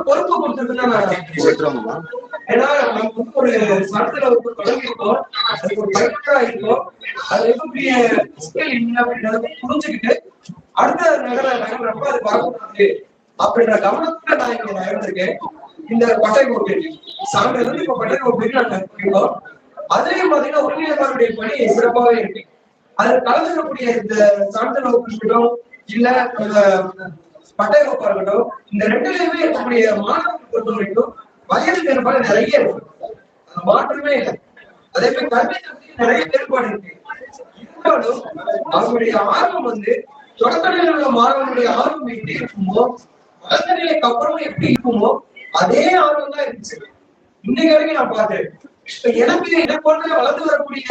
பொறுப்பு கொடுத்ததுன்னா ஏன்னா நம்ம வந்து ஒரு சடத்துல ஒரு அதுக்கு ஒரு அது சிக்கல் என்ன அப்படின்றத புரிஞ்சுக்கிட்டு அடுத்த நகர நகர்றப்ப அது அப்படின்ற கவனத்துல நான் இங்க நகர்ந்திருக்கேன் இந்த பட்டை கோப்பை சான்றிதழ் இப்ப பட்டை நான் அதுலயும் பாத்தீங்கன்னா ஒருங்கிணைப்பாளருடைய பணி சிறப்பாகவே இருக்கு. அது கலந்துக்கக்கூடிய இந்த சான்றிதழ் இல்ல இந்த வகுப்பா இருக்கட்டும் இந்த ரெண்டுலயுமே இருக்கக்கூடிய மாணவர்கள் பொறுத்த வரைக்கும் வயது வேறுபாடு நிறைய இருக்கு. அது மாற்றமே இல்லை. அதே மாதிரி கல்வி நிறைய வேறுபாடு இருக்கு. இருந்தாலும் அவங்களுடைய ஆர்வம் வந்து தொடக்க நிலையில் உள்ள மாணவர்களுடைய ஆர்வம் எப்படி இருக்குமோ வளர்ந்த நிலைக்கு அப்புறம் எப்படி இருக்குமோ அதே ஆர்வம் தான் இருந்துச்சு. இன்னைக்கு வரைக்கும் நான் பார்த்தேன் இப்ப எனக்கு என்ன போன்ற வளர்ந்து வரக்கூடிய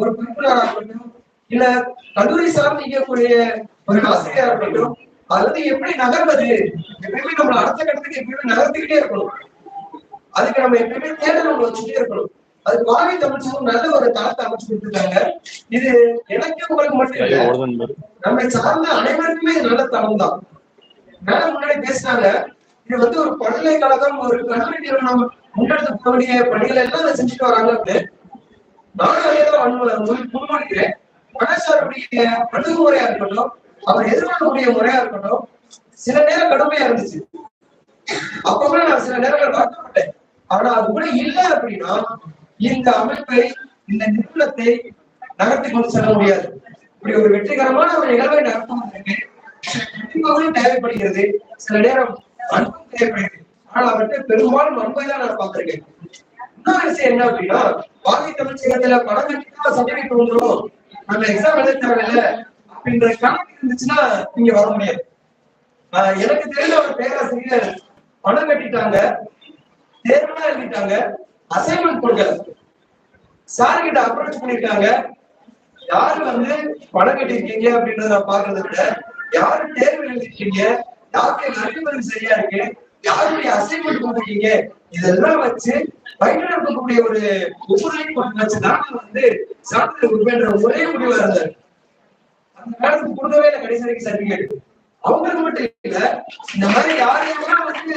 ஒரு குறிப்பினராக இருக்கட்டும் இல்ல கல்லூரி சார்ந்து இயக்கக்கூடிய ஒரு ஆசிரியரா இருக்கட்டும் அல்லது எப்படி நகர்வது? எப்பயுமே நம்ம அடுத்த கட்டத்துக்கு எப்பயுமே நகர்த்திக்கிட்டே இருக்கணும். அதுக்கு நம்ம எப்பயுமே தேடல் ஒண்ணு வச்சுட்டே இருக்கணும். அது தமிழ் தமிழ்ச்சகம் நல்ல ஒரு தளத்தை அமைச்சு கொடுத்துருக்காங்க. இது எனக்கு உங்களுக்கு மட்டும் இல்ல. நம்மை சார்ந்த அனைவருக்குமே இது நல்ல தளம் தான். மேடம் முன்னாடி பேசினாங்க. இது வந்து ஒரு பல்கலைக்கழகம் ஒரு கல்லூரி நிறுவனம் முன்னெடுத்து போகக்கூடிய பணிகள் எல்லாம் அதை செஞ்சுட்டு வராங்க அப்படின்னு நானும் அதே தான் முன்மொழிக்கிறேன் மனசாருடைய அணுகுமுறையா இருக்கட்டும் அவர் எதிர்கொள்ளக்கூடிய முறையா இருக்கட்டும் சில நேரம் கடுமையா இருந்துச்சு. அப்பவே நான் சில நேரங்கள் பார்க்கப்பட்டேன் ஆனா அது கூட இல்லை அப்படின்னா இந்த அமைப்பை இந்த நிறுவனத்தை நகர்த்தி கொண்டு செல்ல முடியாது. இப்படி ஒரு வெற்றிகரமான ஒரு நிகழ்வை நடத்துவதற்கு அன்புகளும் தேவைப்படுகிறது. சில நேரம் அன்பும் தேவைப்படுகிறது. ஆனால் அவர்கிட்ட பெரும்பாலும் அன்பை தான் நான் பார்த்திருக்கேன். இன்னொரு விஷயம் என்ன அப்படின்னா பாதி தமிழ்ச்சங்கத்துல பணம் கட்டினா சர்டிபிகேட் வந்துடும் நம்ம எக்ஸாம் எழுத தேவையில்ல. அப்படின்ற கணக்கு இருந்துச்சுன்னா நீங்க வர முடியாது. ஆஹ் எனக்கு தெரிஞ்ச ஒரு பேராசிரியர் பணம் கட்டிட்டாங்க தேர்வுலாம் எழுதிட்டாங்க அசைன்மெண்ட் கொடுக்கல. சார் கிட்ட அப்ரோச் பண்ணிருக்காங்க. யாரு வந்து பணம் கட்டிருக்கீங்க அப்படின்றத நான் பாக்குறத விட யாரு தேர்வு எழுதிருக்கீங்க யாருக்கு நடைமுறை சரியா இருக்கு யாருடைய அசைன்மெண்ட் கொடுத்துருக்கீங்க இதெல்லாம் வச்சு பயிரில் இருக்கக்கூடிய ஒரு ஒப்புதலை வச்சு நாங்க வந்து சாத்திர உண்மைன்ற ஒரே முடிவா இருந்தாரு. அந்த மேடத்துக்கு கொடுக்கவே இல்லை கடைசி வரைக்கும் சர்டிபிகேட் அவங்களுக்கு மட்டும் இல்ல இந்த மாதிரி யாரையெல்லாம் வந்து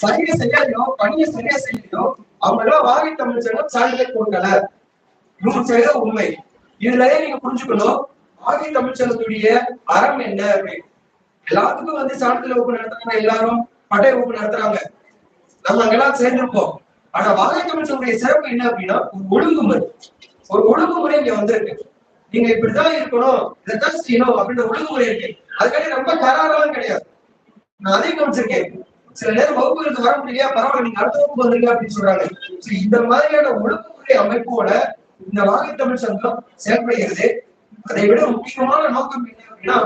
சரியா செய்யலையோ பணியை சரியா செய்யலையோ அவங்களாம் வாகை தமிழ் சங்கம் சான்றிதழ் கொடுக்கல. நூறு சதவீதம் உண்மை. இதுலயே நீங்க புரிஞ்சுக்கணும் வாகை தமிழ் சங்கத்துடைய அறம் என்ன அப்படின்னு. எல்லாத்துக்கும் வந்து சான்றிதழ் வகுப்பு நடத்துறாங்க எல்லாரும் பட்டய வகுப்பு நடத்துறாங்க. நம்ம அங்கெல்லாம் சேர்ந்திருப்போம். ஆனா வாகை தமிழ் சங்கத்துடைய சிறப்பு என்ன அப்படின்னா ஒரு ஒழுங்குமுறை. ஒரு ஒழுங்குமுறை இங்க வந்திருக்கு. நீங்க இப்படிதான் இருக்கணும். இதைத்தான் செய்யணும் அப்படின்ற ஒழுங்குமுறை இருக்கு. அதுக்காண்டி ரொம்ப கராரெல்லாம் கிடையாது. நான் அதையும் கவனிச்சிருக்கேன். சில நேரம் வகுப்புகளுக்கு வர முடியலையா? பரவாயில்ல நீங்க அடுத்த வகுப்பு வந்தீங்க அப்படின்னு சொல்றாங்க. இந்த மாதிரியான ஒழுங்குமுறை அமைப்போட இந்த வாகை தமிழ் சங்கம் செயல்படுகிறது. அதை விட முக்கியமான நோக்கம் என்ன அப்படின்னா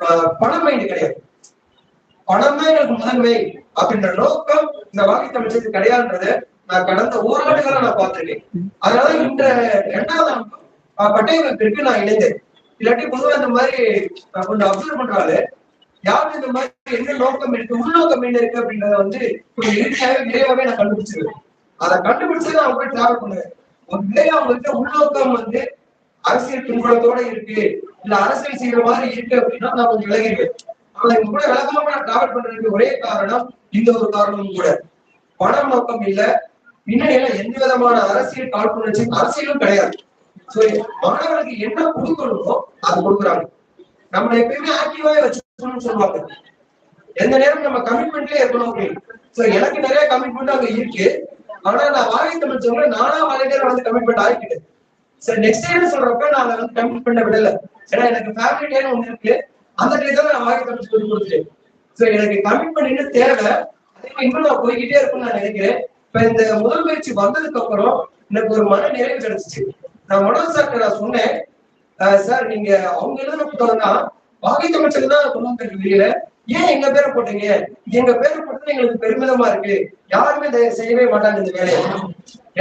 ஆஹ், பணமைண்டு கிடையாது. பணமே எனக்கு முதன்மை அப்படின்ற நோக்கம் இந்த வாகை தமிழ்ச்சது கிடையாதுன்றத நான் கடந்த ஓராண்டுகளா நான் பார்த்திருக்கேன். அதனால இந்த இரண்டாவது அனுபவம் ஆஹ், நான் இணைந்தேன். இல்லாட்டி பொதுவா இந்த மாதிரி கொஞ்சம் அப்சர்வ் பண்றாரு. யாரு இந்த மாதிரி என்ன நோக்கம் இருக்கு உள்நோக்கம் என்ன இருக்கு அப்படின்றத வந்து கொஞ்சம் இறுதியாகவே விரைவாகவே நான் கண்டுபிடிச்சிருவேன். அதை கண்டுபிடிச்சு நான் போய் டிராவல் பண்ணுவேன். உண்மையா அவங்களுக்கு அவங்ககிட்ட உள்நோக்கம் வந்து அரசியல் பின்புலத்தோட இருக்கு இல்ல அரசியல் செய்யற மாதிரி இருக்கு அப்படின்னா நான் கொஞ்சம் விலகிடுவேன். ஆனா இவங்க கூட விலகாம நான் டிராவல் பண்றதுக்கு ஒரே காரணம் இந்த ஒரு காரணமும் கூட. பணம் நோக்கம் இல்ல. பின்னணியில எந்த விதமான அரசியல் காழ்ப்புணர்ச்சி அரசியலும் கிடையாது. சோ மாணவர்களுக்கு என்ன கொடுக்கணுமோ அது கொடுக்குறாங்க. நம்மளை எப்பயுமே ஆக்டிவாவே வச்சுக்கணும்னு சொல்லுவாங்க. எந்த நேரம் நம்ம கமிட்மெண்ட்லயே இருக்கணும் அப்படின்னு. சோ எனக்கு நிறைய கமிட்மெண்ட் அங்க இருக்கு. ஆனா நான் வாழை தமிழ் சொல்ல நானா வாலண்டியர் வந்து கமிட்மெண்ட் ஆகிக்கிட்டேன். சரி நெக்ஸ்ட் டைம் சொல்றப்ப நான் அதை வந்து கமிட் பண்ண விடல. ஏன்னா எனக்கு ஃபேமிலி டைம் ஒண்ணு இருக்கு. அந்த டைம் நான் வாழை தமிழ் சொல்லி கொடுத்துட்டேன் சோ எனக்கு கமிட்மெண்ட் இன்னும் தேவை. அதே மாதிரி இன்னும் நான் போய்கிட்டே இருக்கும்னு நான் நினைக்கிறேன். இப்ப இந்த முதல் பயிற்சி வந்ததுக்கு அப்புறம் எனக்கு ஒரு மன நிறைவு கிடைச்சிச்சு. நான் மனோஜ் சார் நான் சொன்னேன். சார் நீங்க அவங்க எழுதின புத்தகம் தான் வாகை தமிழ்ச்சல் தான் கொண்டு வந்திருக்கீங்க ஏன் எங்க பேரை போட்டீங்க? எங்க பேரை போட்டது எங்களுக்கு பெருமிதமா இருக்கு. யாருமே தயவு செய்யவே மாட்டாங்க இந்த வேலையை.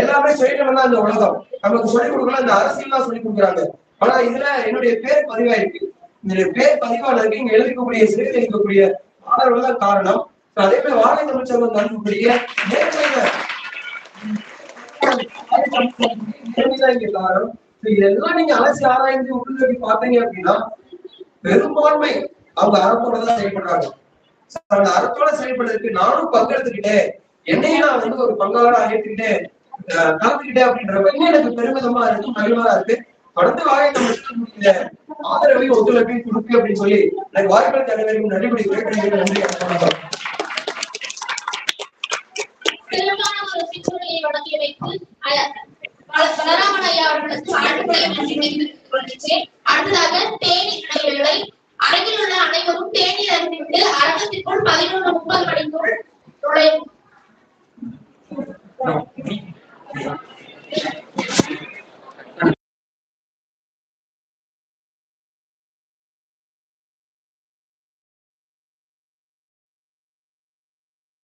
எல்லாமே சொல்லிட்டு வந்தா இந்த உலகம். நமக்கு சொல்லிக் கொடுக்கலாம் இந்த அரசியல் தான் சொல்லி கொடுக்குறாங்க. ஆனா இதுல என்னுடைய பேர் பதிவாயிருக்கு. என்னுடைய பேர் பதிவானதுக்கு இங்க எழுதிக்கக்கூடிய சிறையில் இருக்கக்கூடிய மாணவர்கள் தான் காரணம் அதே மாதிரி வாழை தமிழ்ச்சங்கம் அனுப்பக்கூடிய நேர்மையில இதெல்லாம் நீங்க அலசி ஆராய்ந்து உள்ள பாத்தீங்க அப்படின்னா பெரும்பான்மை அவங்க அறத்தோட தான் செயல்படுறாங்க அந்த அறத்தோட செயல்படுறதுக்கு நானும் பங்கெடுத்துக்கிட்டேன் என்னையும் நான் வந்து ஒரு பங்காளா ஏற்றுக்கிட்டேன் காத்துக்கிட்டேன் கலந்துக்கிட்டேன் அப்படின்றப்ப இன்னும் எனக்கு பெருமிதமா இருக்கு மகிழ்வா இருக்கு தொடர்ந்து வாயை நம்ம ஆதரவையும் ஒத்துழைப்பையும் கொடுக்கு அப்படின்னு சொல்லி எனக்கு வாய்ப்புகள் தலைவரையும் நன்றிபடி உரைக்கணும் நன்றி education, politics,